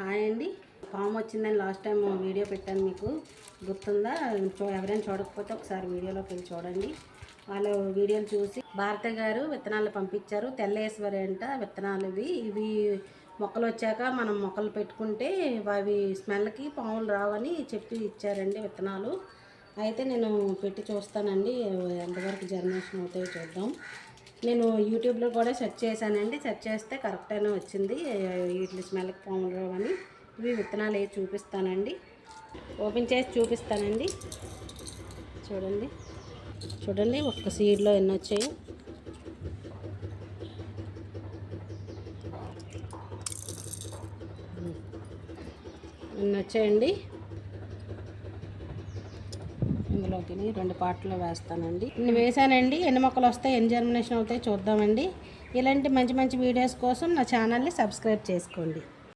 Hi అండి. పాము వచ్చిందని లాస్ట్ టైం వీడియో పెట్టాను మీకు. గుర్తుందా? ఎవరైనా చూడకపోతే ఒకసారి వీడియోలోకి వెళ్ళి చూడండి. వాళ్ళ వీడియోలు చూసి భారత గారు విత్తనాలు పంపించారు. తెల్లేశ్వరి అంట విత్తనాలు ఇవి. ఇవి మొక్కలు వచ్చాక మనం మొక్కలు పెట్టుకుంటే అవి స్మెల్కి పాములు రావని చెప్పి ఇచ్చారండి విత్తనాలు. అయితే నేను పెట్టి చూస్తానండి. ఎంతవరకు జర్మినేషన్ అవుతాయో చూద్దాం. నేను యూట్యూబ్లో కూడా సెర్చ్ చేశానండి. సెర్చ్ చేస్తే కరెక్ట్గానే వచ్చింది. వీటి స్మెల్కి పాములు అని. ఇవి విత్తనాలు వేసి చూపిస్తానండి. ఓపెన్ చేసి చూపిస్తానండి. చూడండి. చూడండి ఒక్క సీడ్లో ఎన్ని వచ్చాయి. ఎన్ని వచ్చాయండి? ఇందులోకి రెండు పాటలు వేస్తానండి. ఇన్ని వేసానండి. ఎన్ని మొక్కలు వస్తాయి ఎన్ని జర్మినేషన్ అవుతాయి చూద్దామండి. ఇలాంటి మంచి మంచి వీడియోస్ కోసం నా ఛానల్ని సబ్స్క్రైబ్ చేసుకోండి.